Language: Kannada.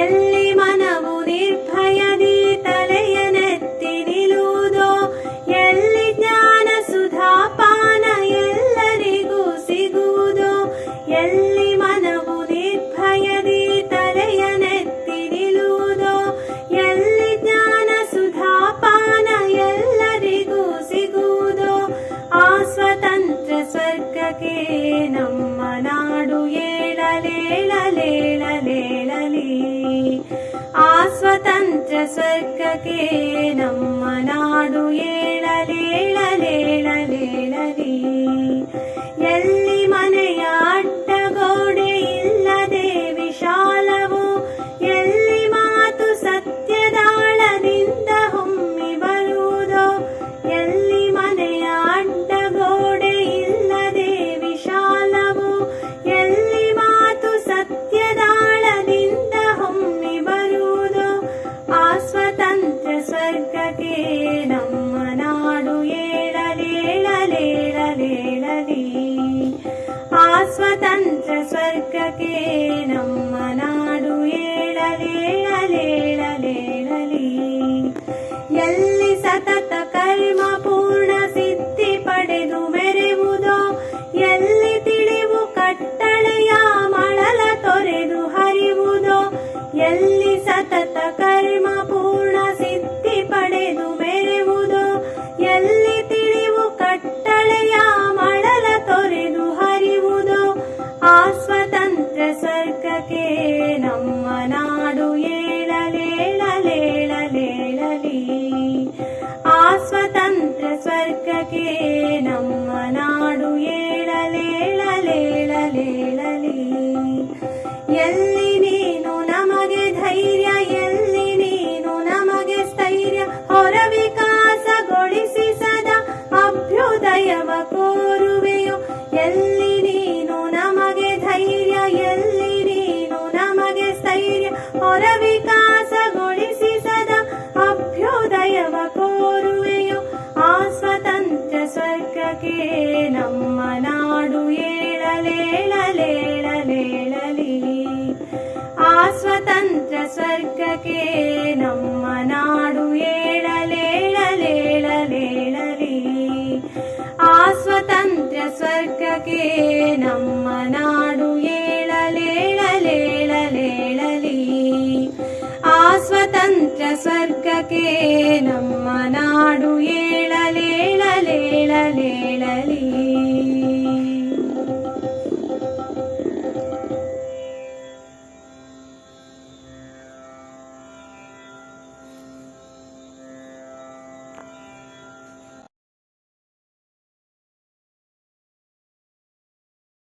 ಎಲ್ಲಿ ಮನವು ನಿರ್ಭಯದಿ ತಲೆಯ ನಿಲ್ಲುವುದೋ ಎಲ್ಲಿ ಜ್ಞಾನ ಪಾನ ಎಲ್ಲರಿಗೂ ಸಿಗುವುದೋ ಎಲ್ಲಿ ಮನವು ನಿರ್ಭಯದಿ ತಲೆಯ ನಿಲ್ಲುವುದೋ ಎಲ್ಲಿ ಜ್ಞಾನ ಪಾನ ಎಲ್ಲರಿಗೂ ಸಿಗುವುದೋ ಆ ಸ್ವತಂತ್ರ ಸ್ವರ್ಗಕ್ಕೆ ನಮ್ಮ ನಾಡು ಏಳಲೇಳಲೇಳಲೇ स्वर्गके नम नाडु एल् का के स्वतन्त्र स्वर्गके ಸಕ್ಕಗೆ ನಮ್ಮ ನಾಡು ಏಳಲೇಳಲೇಳಲೇಳಲಿ ಆ ಸ್ವತಂತ್ರ ಸ್ವರ್ಗಕ್ಕೆ ನಮ್ಮ ನಾಡು ಏಳಲೇಳಲೇಳಲೇಳಲಿ ಆ ಸ್ವತಂತ್ರ ಸ್ವರ್ಗಕ್ಕೆ ನಮ್ಮ ನಾಡು ಏಳಲೇಳಲೇಳಲೇಳಲಿ ಆ ಸ್ವತಂತ್ರ ಸ್ವರ್ಗಕ್ಕೆ ನಮ್ಮ